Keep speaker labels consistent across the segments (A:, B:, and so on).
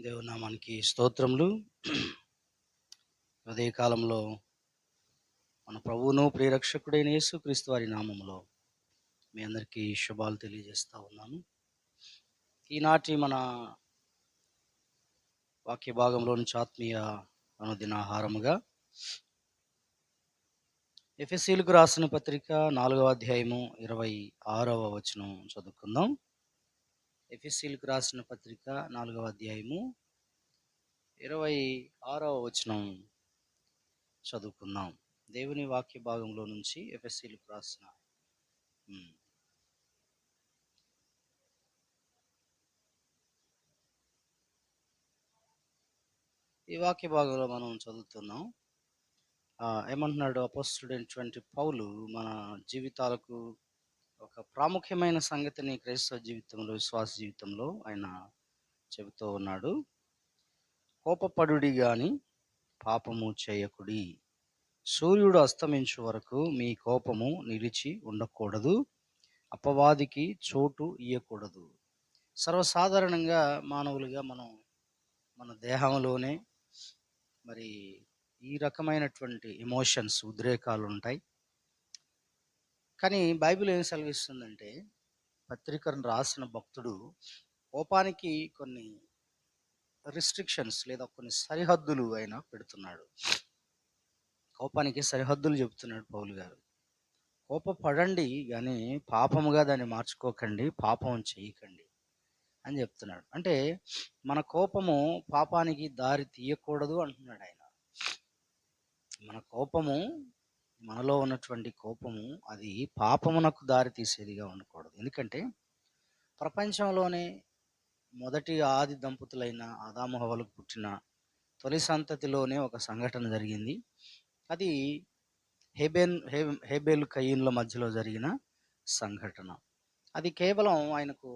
A: దేవునామానికి స్తోత్రములు. ఉదయకాలంలో మన ప్రభువును ప్రియరక్షకుడైన యేసుక్రీస్తు వారి నామంలో మీ అందరికీ శుభాలు తెలియజేస్తూ ఉన్నాను. ఈనాటి మన వాక్య భాగంలో నుంచి ఆత్మీయ అనుదినాహారముగా ఎఫ్ఎస్సీలకు రాసిన పత్రిక నాలుగవ అధ్యాయము ఇరవై ఆరవ వచనం చదువుకుందాం. ఎఫ్ఎస్సీలకు రాసిన పత్రిక నాలుగవ అధ్యాయము ఇరవై ఆరవ వచనం చదువుకుందాం. దేవుని వాక్య భాగంలో నుంచి ఎఫ్ఎస్సీలకు రాసిన ఈ వాక్య భాగంలో మనం చదువుతున్నాం. ఆ, ఏమంటున్నాడు అపోస్టుడైనటువంటి పౌలు మన జీవితాలకు ఒక ప్రాముఖ్యమైన సంగతిని క్రైస్తవ జీవితంలో విశ్వాస జీవితంలో ఆయన చెబుతూ ఉన్నాడు. కోపపడుడి గాని పాపము చేయకుడి. సూర్యుడు అస్తమించు వరకు మీ కోపము నిలిచి ఉండకూడదు. అపవాదికి చోటు ఇయ్యకూడదు. సర్వసాధారణంగా మానవులుగా మనం మన దేహంలోనే మరి ఈ రకమైనటువంటి ఎమోషన్స్ ఉద్రేకాలు ఉంటాయి. కానీ బైబిల్ ఏం సెలవిస్తుందంటే పత్రికను రాసిన భక్తుడు కోపానికి కొన్ని రిస్ట్రిక్షన్స్ లేదా కొన్ని సరిహద్దులు ఆయన పెడుతున్నాడు. కోపానికి సరిహద్దులు చెబుతున్నాడు పౌలు గారు. కోపపడండి కానీ పాపముగా దాన్ని మార్చుకోకండి పాపం చేయకండి అని చెప్తున్నాడు. అంటే మన కోపము పాపానికి దారి తీయకూడదు అంటున్నాడు ఆయన. మన కోపము మనలో ఉన్నటువంటి కోపము అది పాపమునకు దారి తీసేదిగా ఉండకూడదు. ఎందుకంటే ప్రపంచంలోనే మొదటి ఆది దంపతులైన ఆదామహవలకు పుట్టిన తొలి సంతతిలోనే ఒక సంఘటన జరిగింది. అది హెబెన్ హే హెబెల్ కయ్యూన్ల మధ్యలో జరిగిన సంఘటన. అది కేవలం ఆయనకు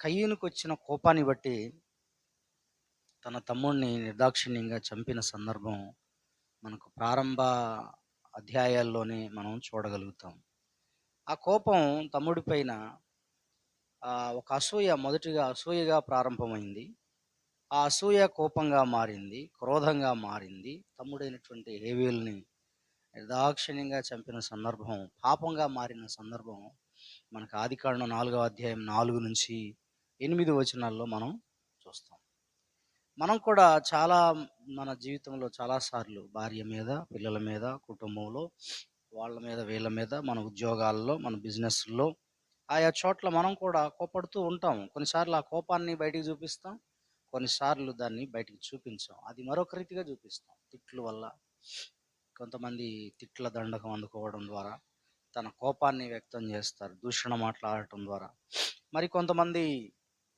A: కయ్యూనుకు వచ్చిన కోపాన్ని బట్టి తన తమ్ముడిని నిర్దాక్షిణ్యంగా చంపిన సందర్భం మనకు ప్రారంభ అధ్యాయాల్లోనే మనం చూడగలుగుతాం. ఆ కోపం తమ్ముడి పైన ఒక అసూయ మొదటిగా అసూయగా ప్రారంభమైంది. ఆ అసూయ కోపంగా మారింది క్రోధంగా మారింది. తమ్ముడైనటువంటి హేవీల్ని నిర్దాక్షిణ్యంగా చంపిన సందర్భం పాపంగా మారిన సందర్భం మనకు ఆదికాండం నాలుగవ అధ్యాయం నాలుగు నుంచి ఎనిమిది వచనాల్లో మనం చూస్తాం. మనం కూడా చాలా మన జీవితంలో చాలాసార్లు భార్య మీద పిల్లల మీద కుటుంబంలో వాళ్ళ మీద వీళ్ళ మీద మన ఉద్యోగాల్లో మన బిజినెస్లో ఆయా చోట్ల మనం కూడా కోపడుతూ ఉంటాం. కొన్నిసార్లు ఆ కోపాన్ని బయటికి చూపిస్తాం కొన్నిసార్లు దాన్ని బయటికి చూపించాం. అది మరొక రీతిగా చూపిస్తాం. తిట్ల వల్ల కొంతమంది తిట్ల దండకం అందుకోవడం ద్వారా తన కోపాన్ని వ్యక్తం చేస్తారు దూషణ మాట్లాడటం ద్వారా. మరి కొంతమంది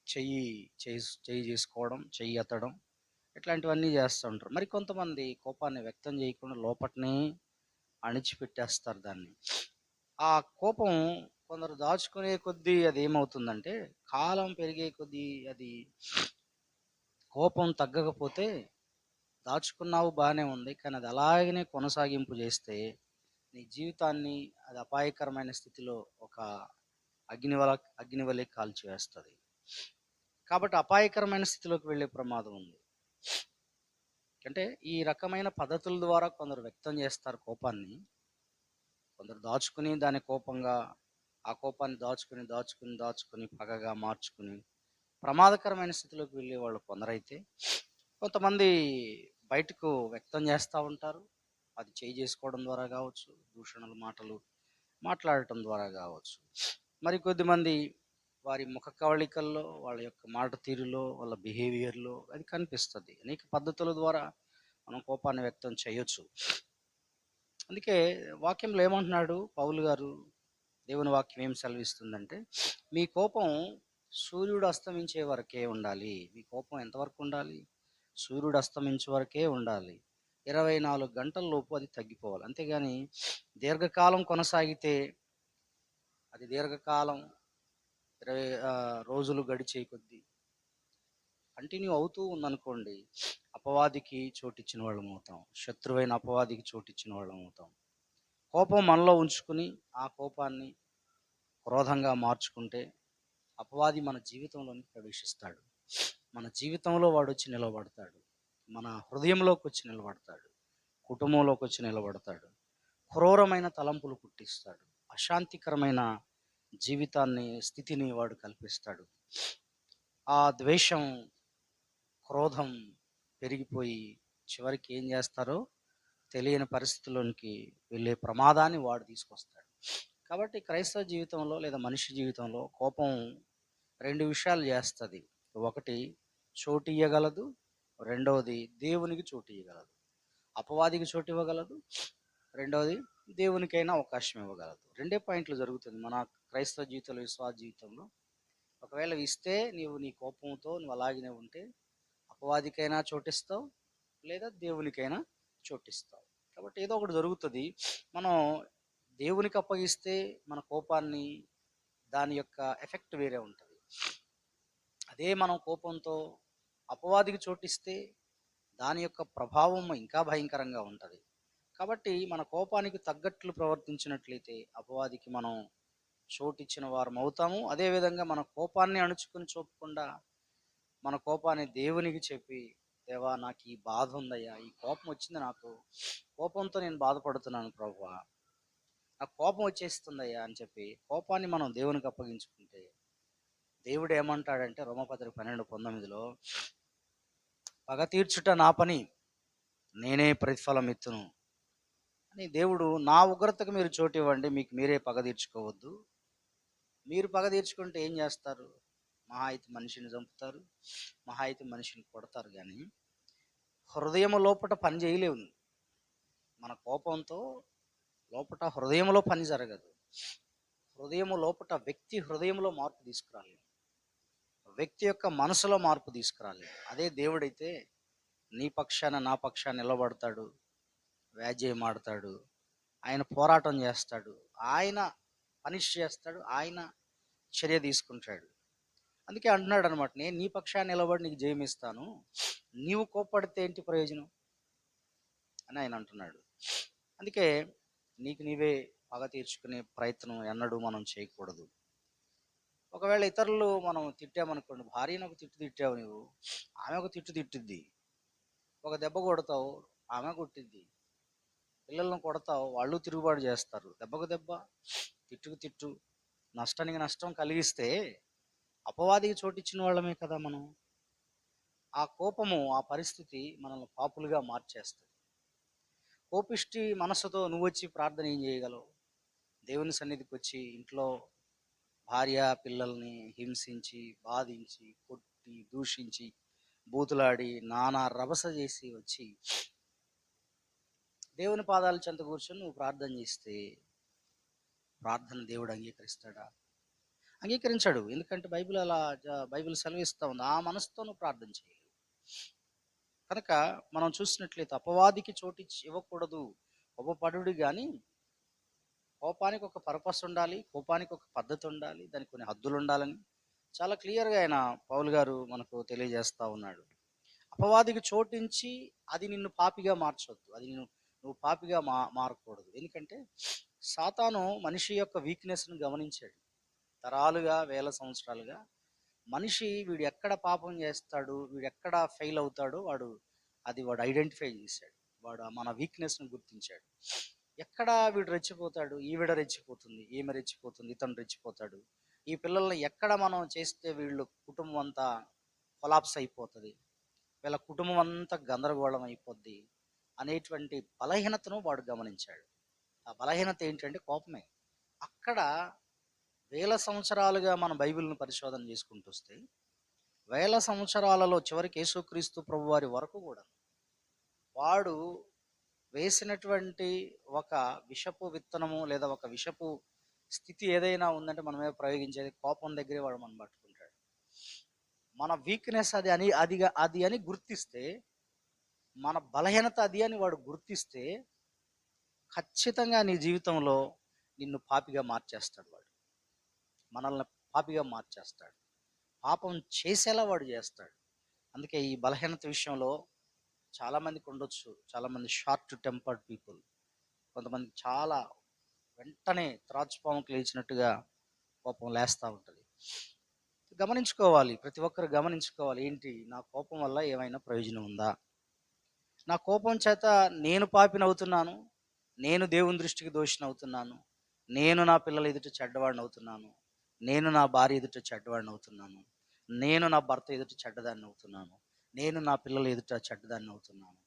A: చెయ్యి చేయి చెయ్యి చేసుకోవడం చెయ్యి ఎత్తడం ఇట్లాంటివన్నీ చేస్తూ ఉంటారు. మరి కొంతమంది కోపాన్ని వ్యక్తం చేయకుండా లోపటనే అణిచిపెట్టేస్తారు దాన్ని. ఆ కోపం కొందరు దాచుకునే కొద్దీ అది ఏమవుతుందంటే కాలం పెరిగే కొద్దీ అది కోపం తగ్గకపోతే దాచుకున్నావు బాగానే ఉంది కానీ అది అలాగనే కొనసాగింపు చేస్తే నీ జీవితాన్ని అది అపాయకరమైన స్థితిలో ఒక అగ్నివల అగ్నివలే కాల్చివేస్తుంది. కాబట్టి అపాయకరమైన స్థితిలోకి వెళ్ళే ప్రమాదం ఉంది. అంటే ఈ రకమైన పద్ధతుల ద్వారా కొందరు వ్యక్తం చేస్తారు కోపాన్ని. కొందరు దాచుకుని దాని కోపంగా ఆ కోపాన్ని దాచుకుని దాచుకుని దాచుకుని పగగా మార్చుకుని ప్రమాదకరమైన స్థితిలోకి వెళ్ళే వాళ్ళు కొందరైతే కొంతమంది బయటకు వ్యక్తం చేస్తూ ఉంటారు. అది చేయి చేసుకోవడం ద్వారా కావచ్చు దూషణలు మాటలు మాట్లాడటం ద్వారా కావచ్చు. మరి కొద్దిమంది వారి ముఖ కవళికల్లో వాళ్ళ యొక్క మాట తీరులో వాళ్ళ బిహేవియర్లో అది కనిపిస్తుంది. అనేక పద్ధతుల ద్వారా మనం కోపాన్ని వ్యక్తం చేయొచ్చు. అందుకే వాక్యంలో ఏమంటున్నాడు పౌలు గారు? దేవుని వాక్యం ఏం సెలవిస్తుందంటే మీ కోపం సూర్యుడు అస్తమించే వరకే ఉండాలి. మీ కోపం ఎంతవరకు ఉండాలి? సూర్యుడు అస్తమించే వరకే ఉండాలి. ఇరవై నాలుగు గంటల లోపు అది తగ్గిపోవాలి. అంతేగాని దీర్ఘకాలం కొనసాగితే అది దీర్ఘకాలం ఇరవై రోజులు గడిచే కొద్దీ కంటిన్యూ అవుతూ ఉందనుకోండి అపవాదికి చోటిచ్చిన వాళ్ళం అవుతాం. శత్రువైన అపవాదికి చోటిచ్చిన వాళ్ళం అవుతాం. కోపం మనలో ఉంచుకుని ఆ కోపాన్ని క్రోధంగా మార్చుకుంటే అపవాది మన జీవితంలోని ప్రవేశిస్తాడు. మన జీవితంలో వాడు వచ్చి నిలబడతాడు. మన హృదయంలోకి వచ్చి నిలబడతాడు. కుటుంబంలోకి వచ్చి నిలబడతాడు. క్రూరమైన తలంపులు పుట్టిస్తాడు. అశాంతికరమైన జీవితాన్ని స్థితిని వాడు కల్పిస్తాడు. ఆ ద్వేషం క్రోధం పెరిగిపోయి చివరికి ఏం చేస్తారో తెలియని పరిస్థితుల్లోనికి వెళ్ళే ప్రమాదాన్ని వాడు తీసుకొస్తాడు. కాబట్టి క్రైస్తవ జీవితంలో లేదా మనిషి జీవితంలో కోపం రెండు విషయాలు చేస్తుంది. ఒకటి చోటు ఇవ్వగలదు రెండవది దేవునికి చోటు ఇవ్వగలదు అపవాదికి చోటు ఇవ్వగలదు. రెండవది దేవునికైనా అవకాశం ఇవ్వగలదు. రెండే పాయింట్లు జరుగుతుంది. మన క్రైస్తవ జీవితంలో విశ్వాస జీవితంలో ఒకవేళ ఇస్తే నీవు నీ కోపంతో నువ్వు అలాగనే ఉంటే అపవాదికైనా చోటిస్తావు లేదా దేవునికైనా చోటిస్తావు. కాబట్టి ఏదో ఒకటి జరుగుతుంది. మనం దేవునికి అప్పగిస్తే మన కోపాన్ని దాని యొక్క ఎఫెక్ట్ వేరే ఉంటుంది. అదే మనం కోపంతో అపవాదికి చోటిస్తే దాని యొక్క ప్రభావం ఇంకా భయంకరంగా ఉంటుంది. కాబట్టి మన కోపానికి తగ్గట్లు ప్రవర్తించినట్లయితే అపవాదికి మనం చోటిచ్చిన వారం అవుతాము అదేవిధంగా మన కోపాన్ని అణుచుకుని చూపకుండా మన కోపాన్ని దేవునికి చెప్పి దేవా నాకు ఈ బాధ ఉందయ్యా ఈ కోపం వచ్చింది నాకు. కోపంతో నేను బాధపడుతున్నాను ప్రభు. నాకు కోపం వచ్చేస్తుందయ్యా అని చెప్పి కోపాన్ని మనం దేవునికి అప్పగించుకుంటే దేవుడు ఏమంటాడంటే రోమపత్రిక పన్నెండు పంతొమ్మిదిలో పగ తీర్చుట నా పని నేనే ప్రతిఫలం ఎత్తును అని దేవుడు నా ఉగ్రతకు మీరు చోటు ఇవ్వండి మీకు మీరే పగ తీర్చుకోవద్దు. మీరు పగ తీర్చుకుంటే ఏం చేస్తారు? మహా అయితే మనిషిని చంపుతారు. మహా అయితే మనిషిని కొడతారు కానీ హృదయం లోపట పని చేయలేవు మన కోపంతో లోపట హృదయంలో పని జరగదు. హృదయం లోపట వ్యక్తి హృదయంలో మార్పు తీసుకురాలి వ్యక్తి యొక్క మనసులో మార్పు తీసుకురాలి అదే దేవుడైతే నీ పక్షాన నా పక్షాన నిలబడతాడు. వ్యాజ్యం ఆడతాడు. ఆయన పోరాటం చేస్తాడు. ఆయన పనిష్ చేస్తాడు ఆయన చర్య తీసుకుంటాడు. అందుకే అంటున్నాడు అనమాట నేను నీ పక్షాన్ని నిలబడి నీకు జయమిస్తాను నీవు కోప్పడితే ఏంటి ప్రయోజనం? అని ఆయన అంటున్నాడు. అందుకే నీకు నీవే పగ తీర్చుకునే ప్రయత్నం ఎన్నడూ మనం చేయకూడదు. ఒకవేళ ఇతరులు మనం తిట్టామనుకోండి భార్యను ఒక తిట్టు తిట్టావు నువ్వు ఆమె ఒక తిట్టు తిట్టుద్ది. ఒక దెబ్బ కొడతావు ఆమె కొట్టిద్ది. పిల్లలను కొడతావు వాళ్ళు తిరుగుబాటు చేస్తారు. దెబ్బకు దెబ్బ తిట్టుకు తిట్టు నష్టానికి నష్టం కలిగిస్తే అపవాదికి చోటిచ్చిన వాళ్ళమే కదా మనం. ఆ కోపము ఆ పరిస్థితి మనల్ని పాపులుగా మార్చేస్తుంది. కోపిష్టి మనసుతో నువ్వు వచ్చి ప్రార్థన ఏం చేయగలవు? దేవుని సన్నిధికి వచ్చి ఇంట్లో భార్య పిల్లల్ని హింసించి బాధించి కొట్టి దూషించి బూతులాడి నానా రభస చేసి వచ్చి దేవుని పాదాల చెంత కూర్చొని నువ్వు ప్రార్థన చేస్తే ప్రార్థన దేవుడు అంగీకరిస్తాడా? అంగీకరించాడు. ఎందుకంటే బైబిల్ అలా బైబిల్ సెలవిస్తూ ఉంది. ఆ మనసుతో నువ్వు ప్రార్థన చేయలేవు కనుక మనం చూసినట్లయితే అపవాదికి చోటిచ్చి ఇవ్వకూడదు. కోపపడుడు కానీ కోపానికి ఒక పర్పస్ ఉండాలి కోపానికి ఒక పద్ధతి ఉండాలి దానికి కొన్ని హద్దులు ఉండాలని చాలా క్లియర్గా ఆయన పౌల్ గారు మనకు తెలియజేస్తూ ఉన్నాడు. అపవాదికి చోటించి అది నిన్ను పాపిగా మార్చొద్దు. అది నిన్ను నువ్వు పాపిగా మా మారకూడదు. ఎందుకంటే సాతాను మనిషి యొక్క వీక్నెస్ను గమనించాడు. తరాలుగా వేల సంవత్సరాలుగా. మనిషి వీడు ఎక్కడ పాపం చేస్తాడు వీడు ఎక్కడ ఫెయిల్ అవుతాడో వాడు అది వాడు ఐడెంటిఫై చేశాడు. వాడు మన వీక్నెస్ను గుర్తించాడు. ఎక్కడ వీడు రెచ్చిపోతాడు? ఈవిడ రెచ్చిపోతుంది ఈమె రెచ్చిపోతుంది ఇతను రెచ్చిపోతాడు. ఈ పిల్లల్ని ఎక్కడ మనం చేస్తే వీళ్ళు కుటుంబం అంతా కొలాప్స్ అయిపోతుంది? వీళ్ళ కుటుంబం అంతా గందరగోళం అయిపోద్ది అనేటువంటి బలహీనతను వాడు గమనించాడు. ఆ బలహీనత ఏంటంటే కోపమే. అక్కడ వేల సంవత్సరాలుగా మన బైబిల్ను పరిశోధన చేసుకుంటూ వస్తే వేల సంవత్సరాలలో చివరికి యేసుక్రీస్తు ప్రభు వారి వరకు కూడా వాడు వేసినటువంటి ఒక విషపు విత్తనము లేదా ఒక విషపు స్థితి ఏదైనా ఉందంటే మన మీద ప్రయోగించేది కోపం దగ్గరే వాడు మనం పట్టుకుంటాడు. మన వీక్నెస్ అది అని అదిగా అది అని గుర్తిస్తే మన బలహీనత అది అని వాడు గుర్తిస్తే ఖచ్చితంగా నీ జీవితంలో నిన్ను పాపిగా మార్చేస్తాడు వాడు. మనల్ని పాపిగా మార్చేస్తాడు. పాపం చేసేలా వాడు చేస్తాడు. అందుకే ఈ బలహీనత విషయంలో చాలామందికి ఉండొచ్చు. చాలామంది షార్ట్ టెంపర్డ్ పీపుల్. కొంతమంది చాలా వెంటనే త్రాచుపాముకు లేచినట్టుగా కోపం లేస్తూ ఉంటుంది. గమనించుకోవాలి. ప్రతి ఒక్కరు గమనించుకోవాలి. ఏంటి? నా కోపం వల్ల ఏమైనా ప్రయోజనం ఉందా? నా కోపం చేత నేను పాపినవుతున్నాను నేను దేవుని దృష్టికి దోషిని అవుతున్నాను. నేను నా పిల్లల ఎదుట చెడ్డవాడిని అవుతున్నాను. నేను నా భార్య ఎదుట చెడ్డవాడిని అవుతున్నాను. నేను నా భర్త ఎదుట చెడ్డదాన్ని అవుతున్నాను. నేను నా పిల్లల ఎదుట చెడ్డదాన్ని అవుతున్నాను.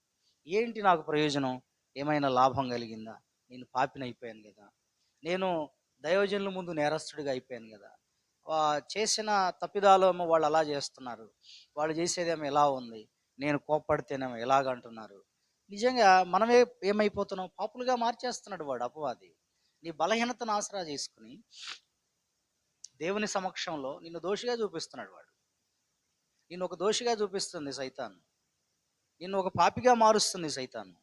A: ఏంటి నాకు ప్రయోజనం? ఏమైనా లాభం కలిగిందా? నేను పాపిని అయిపోయాను కదా. నేను దైవజనుల ముందు నేరస్తుడిగా అయిపోయాను కదా. చేసిన తప్పిదాలేమో వాళ్ళు అలా చేస్తున్నారు. వాళ్ళు చేసేదేమో ఎలా ఉంది. నేను కోప్పడితేనేమో ఎలాగంటున్నారు నిజంగా మనమే ఏమైపోతున్నాం? పాపులుగా మార్చేస్తున్నాడు వాడు అపవాది. నీ బలహీనతను ఆసరా చేసుకుని దేవుని సమక్షంలో నిన్ను దోషిగా చూపిస్తున్నాడు వాడు. నిన్ను ఒక దోషిగా చూపిస్తుంది సైతాను. నిన్ను ఒక పాపిగా మారుస్తుంది సైతాను.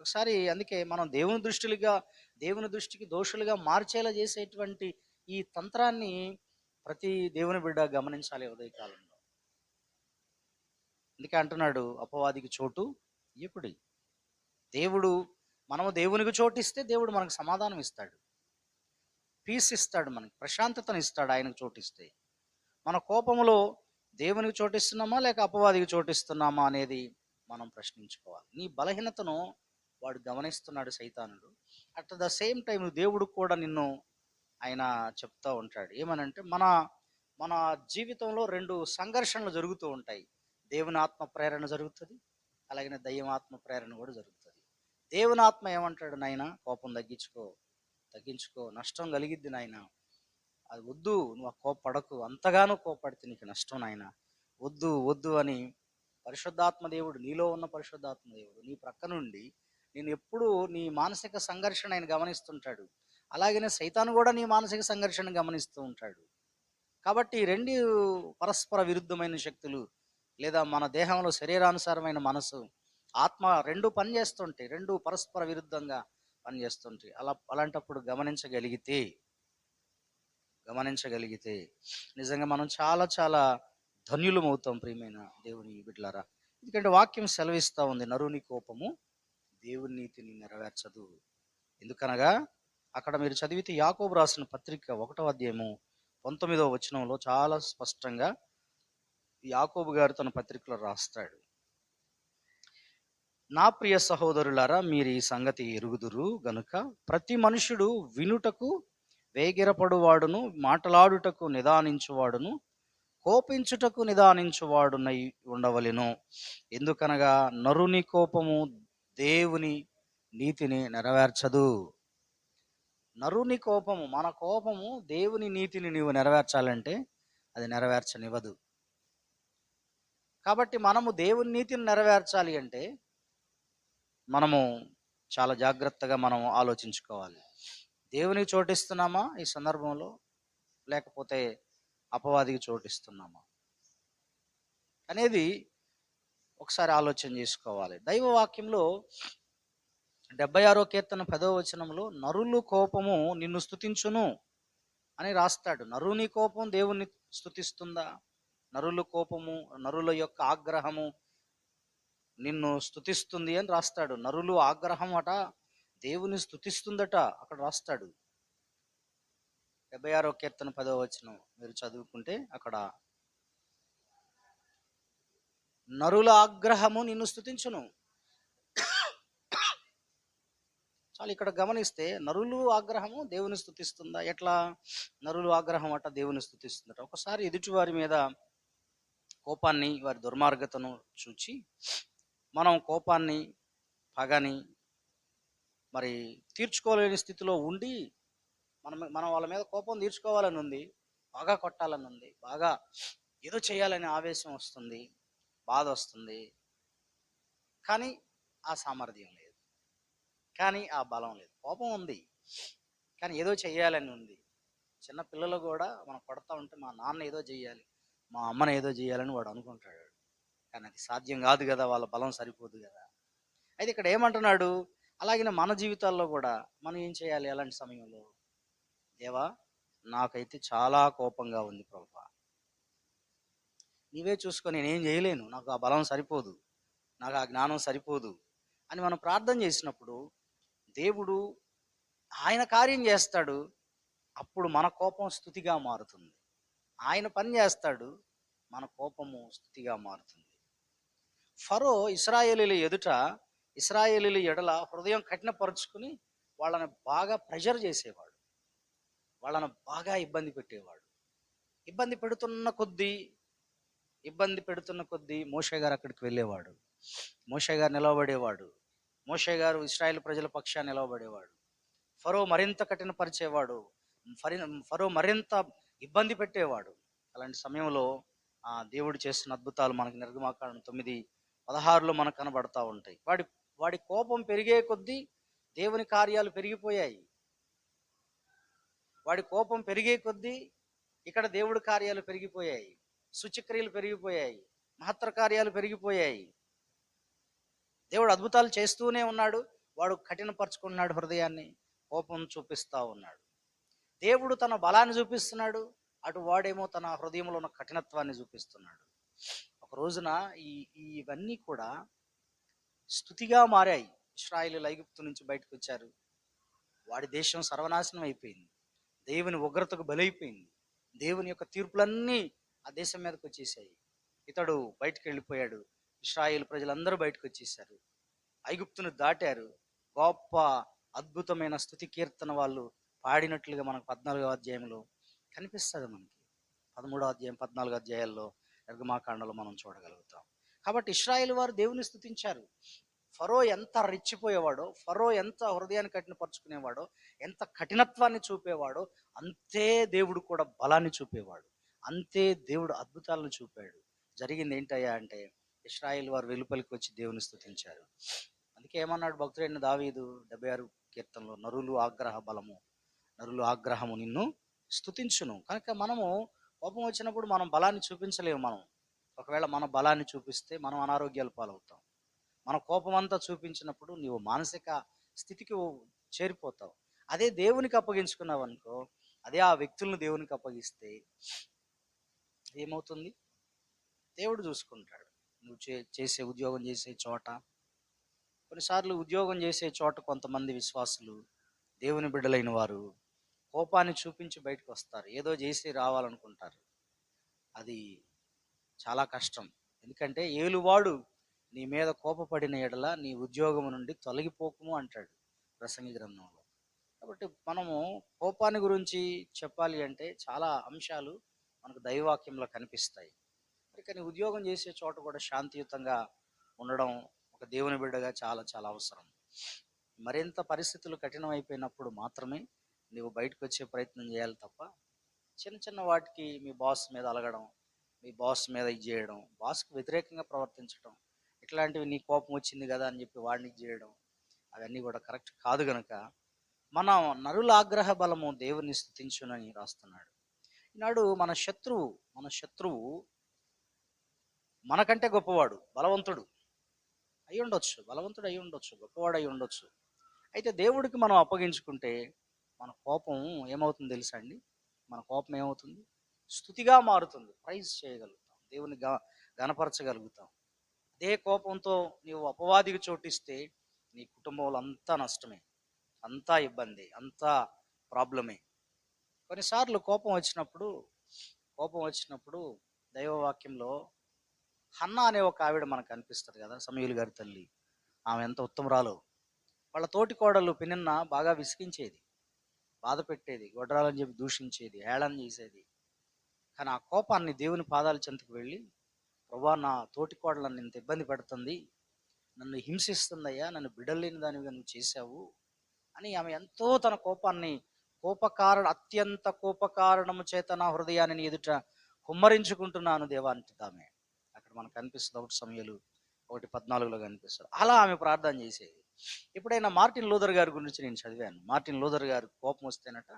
A: ఒకసారి అందుకే మనం దేవుని దృష్టిలుగా దేవుని దృష్టికి దోషులుగా మార్చేలా చేసేటువంటి ఈ తంత్రాన్ని ప్రతి దేవుని బిడ్డ గమనించాలి ఉదయకాలంలో. అందుకే అంటున్నాడు అపవాదికి చోటు ఇప్పుడి దేవుడు మనము దేవునికి చోటిస్తే దేవుడు మనకు సమాధానం ఇస్తాడు. పీస్ ఇస్తాడు మనకి ప్రశాంతతను ఇస్తాడు ఆయనకు చోటిస్తే. మన కోపంలో దేవునికి చోటిస్తున్నామా లేక అపవాదికి చోటిస్తున్నామా అనేది మనం ప్రశ్నించుకోవాలి. నీ బలహీనతను వాడు గమనిస్తున్నాడు సైతానుడు. అట్ ద సేమ్ టైం దేవుడు కూడా నిన్ను ఆయన చెప్తూ ఉంటాడు. ఏమనంటే మన మన జీవితంలో రెండు సంఘర్షణలు జరుగుతూ ఉంటాయి. దేవుని ఆత్మ ప్రేరణ జరుగుతుంది అలాగే దయ్యమాత్మ ప్రేరణ కూడా జరుగుతుంది. దేవుని ఆత్మ ఏమంటాడు నాయన? కోపం తగ్గించుకో తగ్గించుకో నష్టం కలిగిద్ది నాయన. అది వద్దు నువ్వు ఆ కోపడకు అంతగానో కోపడితే నీకు నష్టం నాయన. వద్దు వద్దు అని పరిశుద్ధాత్మ దేవుడు నీలో ఉన్న పరిశుద్ధాత్మ దేవుడు నీ ప్రక్క నుండి నేను ఎప్పుడు నీ మానసిక సంఘర్షణ ఆయన గమనిస్తుంటాడు. అలాగనే సైతాను కూడా నీ మానసిక సంఘర్షణ గమనిస్తూ ఉంటాడు. కాబట్టి రెండు పరస్పర విరుద్ధమైన శక్తులు లేదా మన దేహంలో శరీరానుసారమైన మనసు ఆత్మ రెండు పనిచేస్తుంటాయి. రెండు పరస్పర విరుద్ధంగా పనిచేస్తుంటాయి. అలా అలాంటప్పుడు గమనించగలిగితే గమనించగలిగితే నిజంగా మనం చాలా చాలా ధన్యులం అవుతాం ప్రియమైన దేవుని బిడ్డలారా. ఎందుకంటే వాక్యం సెలవిస్తూ ఉంది నరుని కోపము దేవుని నీతిని నెరవేర్చదు. ఎందుకనగా అక్కడ మీరు చదివితే యాకోబు రాసిన పత్రిక ఒకటో అధ్యాయము పంతొమ్మిదవ వచనంలో చాలా స్పష్టంగా యాకోబు గారు తన పత్రికలో రాస్తాడు. నా ప్రియ సహోదరులారా మీరు ఈ సంగతి ఎరుగుదురు గనుక ప్రతి మనుషుడు వినుటకు వేగిరపడువాడును మాటలాడుటకు నిదానించువాడును కోపించుటకు నిదానించువాడునై ఉండవలెను. ఎందుకనగా నరుని కోపము దేవుని నీతిని నెరవేర్చదు. నరుని కోపము మన కోపము దేవుని నీతిని నీవు నెరవేర్చాలంటే అది నెరవేర్చనివ్వదు. కాబట్టి మనము దేవుని నీతిని నెరవేర్చాలి అంటే మనము చాలా జాగ్రత్తగా మనం ఆలోచించుకోవాలి. దేవునికి చోటిస్తున్నామా ఈ సందర్భంలో? లేకపోతే అపవాదికి చోటిస్తున్నామా? అనేది ఒకసారి ఆలోచన చేసుకోవాలి. దైవ వాక్యంలో డెబ్బై ఆరో కీర్తన పదవ వచనంలో నరులు కోపము నిన్ను స్తుతించును అని రాస్తాడు. నరుని కోపం దేవుణ్ణి స్తుతిస్తుందా? నరుల కోపము నరుల యొక్క ఆగ్రహము నిన్ను స్థుతిస్తుంది అని రాస్తాడు. నరులు ఆగ్రహం అట దేవుని స్తుతిస్తుందట అక్కడ రాస్తాడు. డెబ్బై ఆరో కీర్తన పదవ వచనం మీరు చదువుకుంటే అక్కడ నరుల ఆగ్రహము నిన్ను స్థుతించును చాలా ఇక్కడ గమనిస్తే నరులు ఆగ్రహము దేవుని స్థుతిస్తుందా ఎట్లా? నరులు ఆగ్రహం అట దేవుని స్థుతిస్తుందట ఒకసారి ఎదుటివారి మీద కోపాన్ని వారి దుర్మార్గతను చూచి మనం కోపాన్ని పగని మరి తీర్చుకోలేని స్థితిలో ఉండి మనం మనం వాళ్ళ మీద కోపం తీర్చుకోవాలని ఉంది బాగా కొట్టాలని ఉంది బాగా ఏదో చేయాలని ఆవేశం వస్తుంది బాధ వస్తుంది. కానీ ఆ సామర్థ్యం లేదు. కానీ ఆ బలం లేదు. కోపం ఉంది. కానీ ఏదో చేయాలని ఉంది. చిన్న పిల్లలు కూడా మనం కొడతా ఉంటే మా నాన్న ఏదో చేయాలి మా అమ్మని ఏదో చేయాలని వాడు అనుకుంటాడు. కానీ అది సాధ్యం కాదు కదా వాళ్ళ బలం సరిపోదు కదా. అయితే ఇక్కడ ఏమంటున్నాడు? అలాగే మన జీవితాల్లో కూడా మనం ఏం చేయాలి అలాంటి సమయంలో? దేవా నాకైతే చాలా కోపంగా ఉంది ప్రభా. నీవే చూసుకొని నేనేం చేయలేను. నాకు ఆ బలం సరిపోదు. నాకు ఆ జ్ఞానం సరిపోదు అని మనం ప్రార్థన చేసినప్పుడు దేవుడు ఆయన కార్యం చేస్తాడు. అప్పుడు మన కోపం స్థుతిగా మారుతుంది. ఆయన పని చేస్తాడు మన కోపము స్థుతిగా మారుతుంది. ఫరో ఇస్రాయేలీల ఎదుట ఇస్రాయేలీల ఎడల హృదయం కఠినపరుచుకుని వాళ్ళని బాగా ప్రెషర్ చేసేవాడు. వాళ్ళను బాగా ఇబ్బంది పెట్టేవాడు. ఇబ్బంది పెడుతున్న కొద్దీ ఇబ్బంది పెడుతున్న కొద్దీ మోషే గారు అక్కడికి వెళ్ళేవాడు. మోషే గారు నిలవబడేవాడు. మోషే గారు ఇస్రాయేల్ ప్రజల పక్షాన్ని నిలవబడేవాడు. ఫరో మరింత కఠినపరిచేవాడు. ఫరి ఫరో మరింత ఇబ్బంది పెట్టేవాడు. అలాంటి సమయంలో ఆ దేవుడు చేసిన అద్భుతాలు మనకి నిర్గమాకాండం తొమ్మిది పదహారులో మనకు కనబడతా ఉంటాయి. వాడి వాడి కోపం పెరిగే కొద్దీ దేవుని కార్యాలు పెరిగిపోయాయి. వాడి కోపం పెరిగే కొద్దీ ఇక్కడ దేవుడి కార్యాలు పెరిగిపోయాయి. శుచిక్రియలు పెరిగిపోయాయి. మహత్తర కార్యాలు పెరిగిపోయాయి. దేవుడు అద్భుతాలు చేస్తూనే ఉన్నాడు. వాడు కఠినపరుచుకున్నాడు హృదయాన్ని. కోపం చూపిస్తూ ఉన్నాడు. దేవుడు తన బలాన్ని చూపిస్తున్నాడు అటు వాడేమో తన హృదయంలో ఉన్న కఠినత్వాన్ని చూపిస్తున్నాడు. ఒక రోజున ఈ ఇవన్నీ కూడా స్థుతిగా మారాయి. ఇస్రాయిల్ ఐగుప్తు నుంచి బయటకు వచ్చారు. వాడి దేశం సర్వనాశనం అయిపోయింది. దేవుని ఉగ్రతకు బలైపోయింది. దేవుని యొక్క తీర్పులన్నీ ఆ దేశం మీదకి వచ్చేసాయి. ఇతడు బయటకు వెళ్ళిపోయాడు. ఇస్రాయిల్ ప్రజలందరూ బయటకు వచ్చేసారు. ఐగుప్తును దాటారు. గొప్ప అద్భుతమైన స్థుతి కీర్తన వాళ్ళు పాడినట్లుగా మనకు పద్నాలుగో అధ్యాయంలో కనిపిస్తుంది మనకి. పదమూడో అధ్యాయం పద్నాలుగో అధ్యాయాల్లో నిర్గమాకాండలో మనం చూడగలుగుతాం. కాబట్టి ఇస్రాయేల్ వారు దేవుని స్థుతించారు. ఫరో ఎంత రెచ్చిపోయేవాడో ఫరో ఎంత హృదయాన్ని కఠినపరుచుకునేవాడో ఎంత కఠినత్వాన్ని చూపేవాడో అంతే దేవుడు కూడా బలాన్ని చూపేవాడు. అంతే దేవుడు అద్భుతాలను చూపాడు. జరిగింది ఏంటయ్యా అంటే ఇస్రాయిల్ వారు వెలుపలికి వచ్చి దేవుని స్థుతించారు. అందుకే ఏమన్నాడు భక్తుడైన దావీదు డెబ్బై ఆరు కీర్తనలో నరులు ఆగ్రహ బలము. నరులు ఆగ్రహము నిన్ను స్థుతించును కనుక మనము కోపం వచ్చినప్పుడు మనం బలాన్ని చూపించలేము మనం. ఒకవేళ మన బలాన్ని చూపిస్తే మనం అనారోగ్యాలు పాలవుతాం. మన కోపం అంతా చూపించినప్పుడు నీవు మానసిక స్థితికి చేరిపోతావు. అదే దేవునికి అప్పగించుకున్నావు అనుకో అదే ఆ వ్యక్తులను దేవునికి అప్పగిస్తే ఏమవుతుంది? దేవుడు చూసుకుంటాడు. నువ్వు చే చేసే ఉద్యోగం చేసే చోట కొన్నిసార్లు ఉద్యోగం చేసే చోట కొంతమంది విశ్వాసులు దేవుని బిడ్డలైన వారు కోపాన్ని చూపించి బయటకు వస్తారు ఏదో చేసి రావాలనుకుంటారు. అది చాలా కష్టం. ఎందుకంటే ఏలువాడు నీ మీద కోపపడిన ఎడల నీ ఉద్యోగం నుండి తొలగిపోకుము అంటాడు ప్రసంగి గ్రంథంలో. కాబట్టి మనము కోపాన్ని గురించి చెప్పాలి అంటే చాలా అంశాలు మనకు దైవాక్యంలో కనిపిస్తాయి. మరి కానీ ఉద్యోగం చేసే చోట కూడా శాంతియుతంగా ఉండడం ఒక దేవుని బిడ్డగా చాలా చాలా అవసరం. మరింత పరిస్థితులు కఠినమైపోయినప్పుడు మాత్రమే నువ్వు బయటకు వచ్చే ప్రయత్నం చేయాలి తప్ప చిన్న చిన్న వాటికి మీ బాస్ మీద అలగడం మీ బాస్ మీద ఇది చేయడం బాస్కి వ్యతిరేకంగా ప్రవర్తించడం ఇట్లాంటివి నీ కోపం వచ్చింది కదా అని చెప్పి వాడిని ఇది చేయడం అవన్నీ కూడా కరెక్ట్ కాదు గనక మన నరుల ఆగ్రహ బలము దేవుని స్థుతించునని రాస్తున్నాడు. ఈనాడు మన శత్రువు మన శత్రువు మనకంటే గొప్పవాడు బలవంతుడు అయి ఉండొచ్చు బలవంతుడు అయి ఉండొచ్చు గొప్పవాడు అయి ఉండొచ్చు అయితే దేవుడికి మనం అప్పగించుకుంటే మన కోపం ఏమవుతుంది తెలుసా అండి? మన కోపం ఏమవుతుంది? స్థుతిగా మారుతుంది. ప్రైజ్ చేయగలుగుతాం. దేవుని గా గనపరచగలుగుతాం. అదే కోపంతో నీవు అపవాదికి చోటిస్తే నీ కుటుంబంలో అంతా నష్టమే. అంతా ఇబ్బంది. అంతా ప్రాబ్లమే. కొన్నిసార్లు కోపం వచ్చినప్పుడు కోపం వచ్చినప్పుడు దైవవాక్యంలో హన్న అనే ఒక ఆవిడ మనకు కనిపిస్తుంది కదా సమయులు గారి తల్లి. ఆమె ఎంత ఉత్తమరాలో. వాళ్ళ తోటి కోడలు పినిన్న బాగా విసిగించేది. బాధ పెట్టేది గొడ్రాలని చెప్పి దూషించేది హేళన చేసేది. కానీ ఆ కోపాన్ని దేవుని పాదాల చెంతకు వెళ్ళి ప్రభా నా తోటి కోడలు ఇంత ఇబ్బంది పెడుతుంది. నన్ను హింసిస్తుందయ్యా నన్ను బిడలేని దానిగా నువ్వు చేశావు అని ఆమె ఎంతో తన కోపాన్ని కోపకారణ అత్యంత కోపకారణము చేత నా హృదయాన్ని నీ ఎదుట కుమ్మరించుకుంటున్నాను దేవా అంటుంది ఆమె అక్కడ మనకు కనిపిస్తుంది ఒకటి సమయాలు ఒకటి పద్నాలుగులో కనిపిస్తుంది. అలా ఆమె ప్రార్థన చేసేది. ఎప్పుడైనా మార్టిన్ లూథర్ గారి గురించి నేను చదివాను. మార్టిన్ లూథర్ గారు కోపం వస్తేనట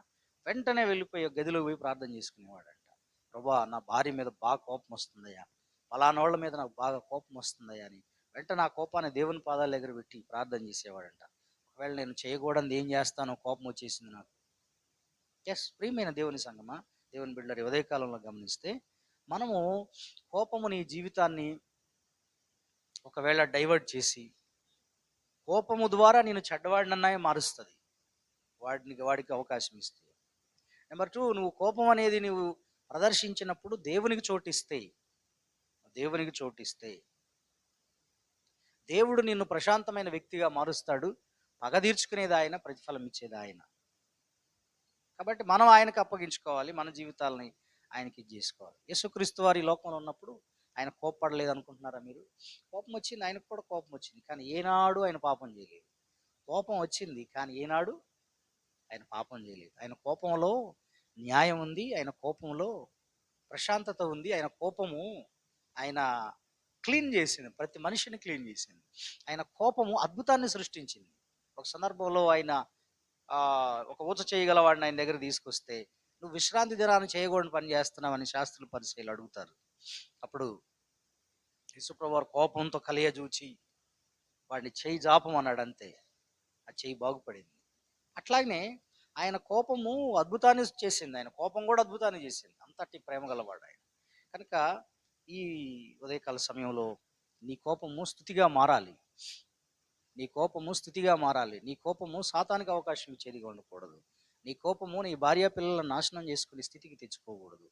A: వెంటనే వెళ్ళిపోయి గదిలో పోయి ప్రార్థన చేసుకునేవాడంట. ప్రభా నా భార్య మీద బాగా కోపం వస్తుందయ్యా. పలానోళ్ళ మీద నాకు బాగా కోపం వస్తుందయ్యా అని. వెంటనే ఆ కోపాన్ని దేవుని పాదాల దగ్గర పెట్టి ప్రార్థన చేసేవాడంట. ఒకవేళ నేను చేయకూడదు ఏం చేస్తానో కోపం వచ్చేసింది నాకు. ఎస్ ప్రియమైన దేవుని సంగమా దేవుని బిడ్డరి ఉదయకాలంలో గమనిస్తే మనము కోపము నీ జీవితాన్ని ఒకవేళ డైవర్ట్ చేసి కోపము ద్వారా నేను చెడ్డవాడినన్నాయి మారుస్తుంది. వాడిని వాడికి అవకాశం ఇస్తుంది నెంబర్ టూ నువ్వు కోపం అనేది నువ్వు ప్రదర్శించినప్పుడు దేవునికి చోటిస్తే. దేవునికి చోటిస్తే. దేవుడు నిన్ను ప్రశాంతమైన వ్యక్తిగా మారుస్తాడు. పగ తీర్చుకునేది ఆయన ప్రతిఫలం ఇచ్చేది ఆయన. కాబట్టి మనం ఆయనకు అప్పగించుకోవాలి. మన జీవితాలని ఆయనకి ఇది చేసుకోవాలి. యేసుక్రీస్తు వారి లోకంలో ఉన్నప్పుడు ఆయన కోప్పడలేదు అనుకుంటున్నారా మీరు? కోపం వచ్చింది ఆయనకు కూడా కోపం వచ్చింది కానీ ఏనాడు ఆయన పాపం చేయలేదు. కోపం వచ్చింది కానీ ఏనాడు ఆయన పాపం చేయలేదు. ఆయన కోపంలో న్యాయం ఉంది ఆయన కోపంలో ప్రశాంతత ఉంది ఆయన కోపము ఆయన క్లీన్ చేసింది ప్రతి మనిషిని క్లీన్ చేసింది. ఆయన కోపము అద్భుతాన్ని సృష్టించింది. ఒక సందర్భంలో ఆయన ఒక ఊచ చేయగలవాడిని ఆయన దగ్గర తీసుకొస్తే నువ్వు విశ్రాంతి దినాన్ని చేయకూడని పని చేస్తున్నావని శాస్త్రులు పరిశీలు అడుగుతారు. అప్పుడు యేసుప్రభువారు కోపంతో కలియజూచి వాడిని చేయి జాపమన్నాడు అంతే ఆ చేయి బాగుపడింది. అట్లాగనే ఆయన కోపము అద్భుతాన్ని చేసింది. ఆయన కోపం కూడా అద్భుతాన్ని చేసింది. అంతటి ప్రేమ గలవాడు ఆయన. కనుక ఈ ఉదయకాల సమయంలో నీ కోపము స్థుతిగా మారాలి. నీ కోపము స్థుతిగా మారాలి. నీ కోపము సాతానికి అవకాశం ఇచ్చేదిగా ఉండకూడదు. నీ కోపము నీ భార్య పిల్లలను నాశనం చేసుకునే స్థితికి తెచ్చుకోకూడదు.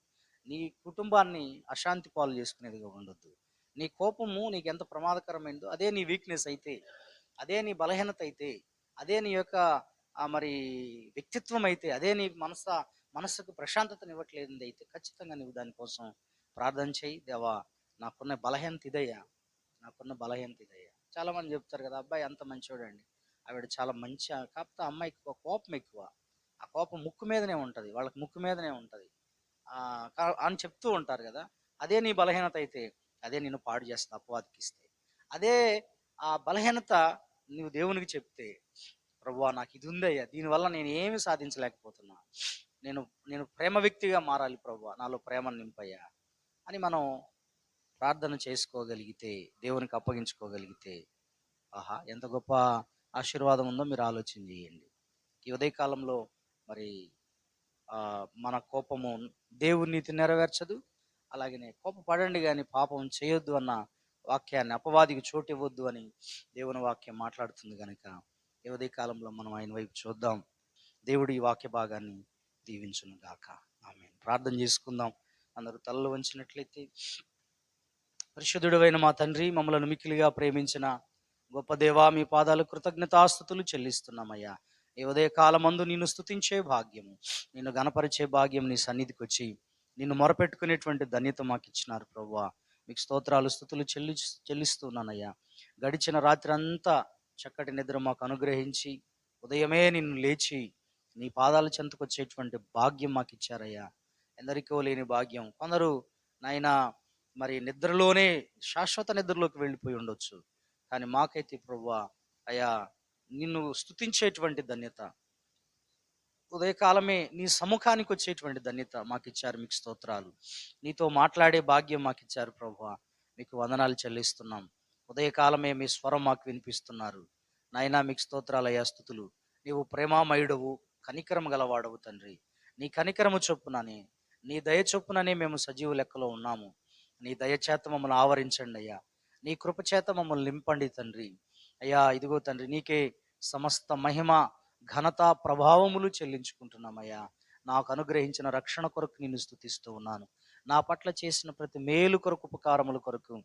A: నీ కుటుంబాన్ని అశాంతి పాలు చేసుకునేదిగా ఉండొద్దు. నీ కోపము నీకు ఎంత ప్రమాదకరమైందో అదే నీ వీక్నెస్ అయితే అదే నీ బలహీనత అయితే అదే నీ యొక్క మరి వ్యక్తిత్వం అయితే అదే నీ మనస మనస్సుకు ప్రశాంతతనివ్వట్లేదు అయితే ఖచ్చితంగా నువ్వు దానికోసం ప్రార్థన చేయి. దేవా నాకున్న బలహీనత ఇదయ్యా. నాకున్న బలహీనత ఇదయ్యా. చాలా మంది చెప్తారు కదా అబ్బాయి అంత మంచివాడండి ఆవిడ చాలా మంచి కాకపోతే అమ్మాయికి కోపం ఎక్కువ. ఆ కోపం ముక్కు మీదనే ఉంటుంది. వాళ్ళకి ముక్కు మీదనే ఉంటుంది. అని చెప్తూ ఉంటారు కదా అదే నీ బలహీనత అయితే అదే నేను పాడు చేస్తుంది అపవాదికిస్తే. అదే ఆ బలహీనత నువ్వు దేవునికి చెప్తే ప్రభు నాకు ఇది ఉందయ్యా దీనివల్ల నేను ఏమి సాధించలేకపోతున్నా. నేను నేను ప్రేమ వ్యక్తిగా మారాలి ప్రభు నాలో ప్రేమను నింపయ్యా. అని మనం ప్రార్థన చేసుకోగలిగితే దేవునికి అప్పగించుకోగలిగితే ఆహా ఎంత గొప్ప ఆశీర్వాదం ఉందో మీరు ఆలోచన చేయండి. ఈ ఉదయకాలంలో మరి మన కోపము దేవుని నీతి నెరవేర్చదు. అలాగనే కోపపడండి కానీ పాపం చేయొద్దు అన్న వాక్యాన్ని అపవాదికి చోటు ఇవ్వద్దు అని దేవుని వాక్యం మాట్లాడుతుంది కనుక ఈ కాలంలో మనం ఆయన వైపు చూద్దాం. దేవుడు ఈ వాక్య భాగాన్ని దీవించును గాక. ఆమె ప్రార్థన చేసుకుందాం. అందరూ తలలు వంచినట్లయితే పరిశుద్ధుడైన మా తండ్రి మమ్మలను మిక్కిలిగా ప్రేమించిన గొప్ప దేవా మీ పాదాలు కృతజ్ఞతాస్తుతులు చెల్లిస్తున్నామయ్యా. ఈ ఉదయ కాలమందు నిన్ను స్తుతించే భాగ్యము నిన్ను గణపరిచే భాగ్యం నీ సన్నిధికి వచ్చి నిన్ను మొరపెట్టుకునేటువంటి ధన్యత మాకు ఇచ్చినారు ప్రభువా. మీకు స్తోత్రాలు స్థుతులు చెల్లి చెల్లిస్తున్నానయ్యా. గడిచిన రాత్రి అంతా చక్కటి నిద్ర మాకు అనుగ్రహించి ఉదయమే నిన్ను లేచి నీ పాదాల చెంతకు వచ్చేటువంటి భాగ్యం మాకు ఇచ్చారయ్యా ఎందరికో లేని భాగ్యం. కొందరు నాయనా మరి నిద్రలోనే శాశ్వత నిద్రలోకి వెళ్ళిపోయి ఉండొచ్చు. కానీ మాకైతే ప్రవ్వా అయా నిన్ను స్తుతించేటువంటి ధన్యత. ఉదయకాలమే నీ సముఖానికి వచ్చేటువంటి ధన్యత మాకు ఇచ్చారు మీకు స్తోత్రాలు. నీతో మాట్లాడే భాగ్యం మాకు ఇచ్చారు ప్రభువా. మీకు వందనాలు చెల్లిస్తున్నాం. ఉదయకాలమే మీ స్వరం మాకు వినిపిస్తున్నారు. నాయనా మీకు స్తోత్రాలయ్యా స్థుతులు. నీవు ప్రేమామయుడవు కనికరం గలవాడవు తండ్రి. నీ కనికరము చొప్పుననే నీ దయ చొప్పుననే మేము సజీవ లెక్కలో ఉన్నాము. నీ దయచేత మమ్మల్ని ఆవరించండి అయ్యా. నీ కృపచేత మమ్మల్ని నింపండి తండ్రి. అయ్యా ఇదిగో తండ్రి నీకే సమస్త మహిమ ఘనత ప్రభావములు చెల్లించుకుంటున్నామయ్యా. నాకు అనుగ్రహించిన రక్షణ కొరకు నిన్ను స్థుతిస్తూ ఉన్నాను. నా పట్ల చేసిన ప్రతి మేలు కొరకు ఉపకారముల కొరకు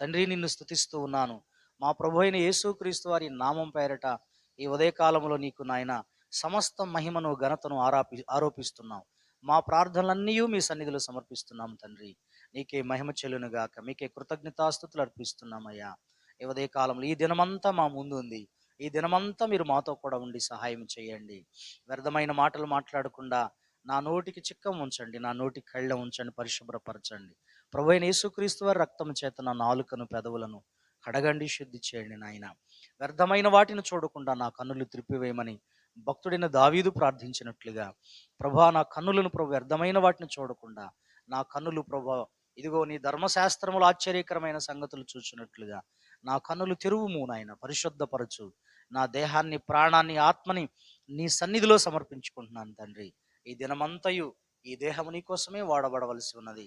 A: తండ్రి నిన్ను స్థుతిస్తూ ఉన్నాను. మా ప్రభు అయిన యేసుక్రీస్తు వారి నామం పేరట ఈ ఉదయకాలంలో నీకు నాయన సమస్త మహిమను ఘనతను ఆరాపి ఆరోపిస్తున్నాం. మా ప్రార్థనలన్నీ మీ సన్నిధిలో సమర్పిస్తున్నాం తండ్రి. నీకే మహిమ చెల్లునుగాక మీకే కృతజ్ఞతాస్థుతులు అర్పిస్తున్నామయ్యా. ఈ ఉదయకాలంలో ఈ దినమంతా మా ముందు ఉంది. ఈ దినమంతా మీరు మాతో కూడా ఉండి సహాయం చేయండి. వ్యర్థమైన మాటలు మాట్లాడకుండా నా నోటికి చిక్కం ఉంచండి నా నోటికి కళ్ళ ఉంచండి పరిశుభ్రపరచండి. ప్రభు అయిన యేసుక్రీస్తు వారి రక్తం చేత నా నాలుకను పెదవులను కడగండి శుద్ధి చేయండి నాయన. వ్యర్థమైన వాటిని చూడకుండా నా కన్నులు త్రిప్పివేయమని భక్తుడైన దావీదు ప్రార్థించినట్లుగా ప్రభా నా కన్నులను ప్రభు వ్యర్థమైన వాటిని చూడకుండా నా కన్నులు ప్రభా ఇదిగో నీ ధర్మశాస్త్రములు ఆశ్చర్యకరమైన సంగతులు చూచినట్లుగా నా కన్నులు తెరువుము నాయన. పరిశుద్ధపరచు. నా దేహాన్ని ప్రాణాన్ని ఆత్మని నీ సన్నిధిలో సమర్పించుకుంటున్నాను తండ్రి. ఈ దినమంతయు ఈ దేహము నీ కోసమే వాడబడవలసి ఉన్నది.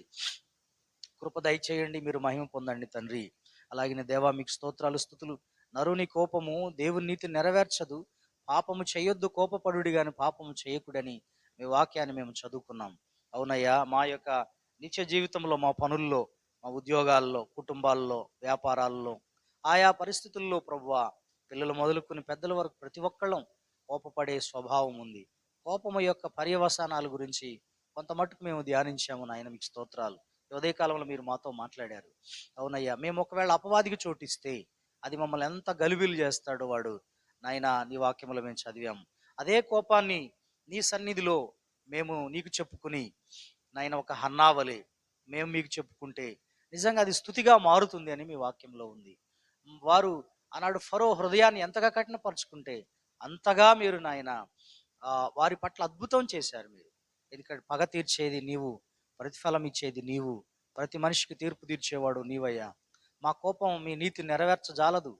A: కృప దయచేయండి మీరు మహిమ పొందండి తండ్రి. అలాగే దేవా మీకు స్తోత్రాలు స్థుతులు. నరుని కోపము దేవుని నీతి నెరవేర్చదు. పాపము చేయొద్దు కోపపడుడి కానీ పాపము చేయకుడని మీ వాక్యాన్ని మేము చదువుకున్నాం. అవునయ్యా మా యొక్క నిత్య జీవితంలో మా పనుల్లో మా ఉద్యోగాల్లో కుటుంబాల్లో వ్యాపారాల్లో ఆయా పరిస్థితుల్లో ప్రభువా పిల్లలు మొదలుకొని పెద్దల వరకు ప్రతి ఒక్కళ్ళం కోపపడే స్వభావం ఉంది. కోపము యొక్క పర్యవసానాల గురించి కొంత మట్టుకు మేము ధ్యానించాము నాయన మీకు స్తోత్రాలు. ఈ ఉదయకాలంలో మీరు మాతో మాట్లాడారు. అవునయ్యా మేము ఒకవేళ అపవాదికి చోటిస్తే అది మమ్మల్ని ఎంత గలిబిలు చేస్తాడో వాడు నాయన నీ వాక్యములు మేము చదివాము అదే కోపాన్ని నీ సన్నిధిలో మేము నీకు చెప్పుకుని నాయన ఒక హన్నావలే మేము మీకు చెప్పుకుంటే నిజంగా అది స్థుతిగా మారుతుంది అని మీ వాక్యంలో ఉంది. వారు ఆనాడు ఫరో హృదయాన్ని ఎంతగా కఠినపరుచుకుంటే అంతగా మీరు నాయన వారి పట్ల అద్భుతం చేశారు మీరు. ఎందుకంటే పగ తీర్చేది నీవు ప్రతిఫలం ఇచ్చేది నీవు ప్రతి మనిషికి తీర్పు తీర్చేవాడు నీవయ్యా. మా కోపం మీ నీతి నెరవేర్చజాలదు.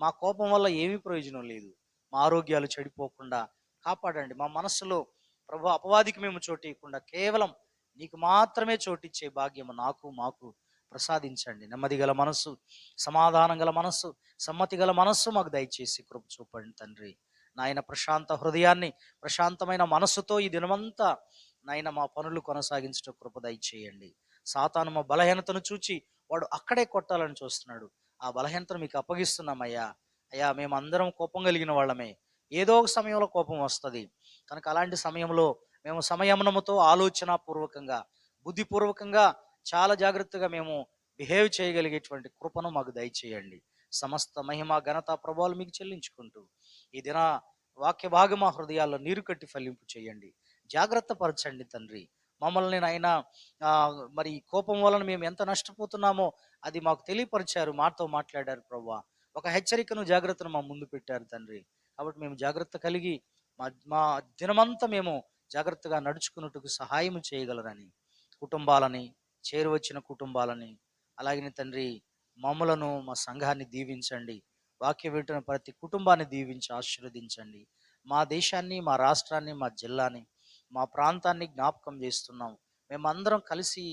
A: మా కోపం వల్ల ఏమీ ప్రయోజనం లేదు. మా ఆరోగ్యాలు చెడిపోకుండా కాపాడండి. మా మనస్సులో ప్రభు అపవాదికి మేము చోటు ఇవ్వకుండా కేవలం నీకు మాత్రమే చోటిచ్చే భాగ్యము నాకు మాకు ప్రసాదించండి. నెమ్మది గల మనస్సు సమాధానం గల మనస్సు సమ్మతి గల మనస్సు మాకు దయచేసి కృప చూపండి తండ్రి. నాయన ప్రశాంత హృదయాన్ని ప్రశాంతమైన మనస్సుతో ఈ దినమంతా నాయన మా పనులు కొనసాగించడం కృప దయచేయండి. సాతాను మా బలహీనతను చూచి వాడు అక్కడే కొట్టాలని చూస్తున్నాడు. ఆ బలహీనతను మీకు అప్పగిస్తున్నామయ్యా. అయ్యా మేము అందరం కోపం కలిగిన వాళ్ళమే. ఏదో ఒక సమయంలో కోపం వస్తుంది. కనుక అలాంటి సమయంలో మేము సంయమనముతో ఆలోచన పూర్వకంగా బుద్ధిపూర్వకంగా చాలా జాగ్రత్తగా మేము బిహేవ్ చేయగలిగేటువంటి కృపను మాకు దయచేయండి. సమస్త మహిమ ఘనత ప్రభావాలు మీకు చెల్లించుకుంటూ ఈ దిన వాక్య భాగం హృదయాల్లో నీరు కట్టి ఫలింపు చేయండి. జాగ్రత్త పరచండి తండ్రి. మమ్మల్ని ఆయన మరి కోపం వలన మేము ఎంత నష్టపోతున్నామో అది మాకు తెలియపరిచారు మాతో మాట్లాడారు ప్రభా ఒక హెచ్చరికను జాగ్రత్తను మా ముందు పెట్టారు తండ్రి. కాబట్టి మేము జాగ్రత్త కలిగి మా మా దినమంతా మేము జాగ్రత్తగా నడుచుకున్నట్టుకు సహాయం చేయగలరని కుటుంబాలని చేరువచ్చిన కుటుంబాలని అలాగే తండ్రి మమ్మలను మా సంఘాన్ని దీవించండి. వాక్య వింటున్న ప్రతి కుటుంబాన్ని దీవించి ఆశీర్వదించండి. మా దేశాన్ని మా రాష్ట్రాన్ని మా జిల్లాని మా ప్రాంతాన్ని జ్ఞాపకం చేస్తున్నాం మేమందరం కలిసి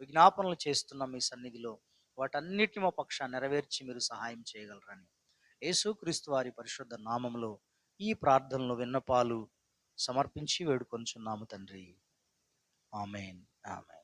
A: విజ్ఞాపనలు చేస్తున్నాం మీ సన్నిధిలో. వాటన్నిటిని మా పక్షాన్ని నెరవేర్చి మీరు సహాయం చేయగలరని. యేసుక్రీస్తు వారి పరిశుద్ధ నామంలో ఈ ప్రార్థనలు విన్నపాలు సమర్పించి వేడుకొంచున్నాము తండ్రి. ఆమెన్. ఆమెన్.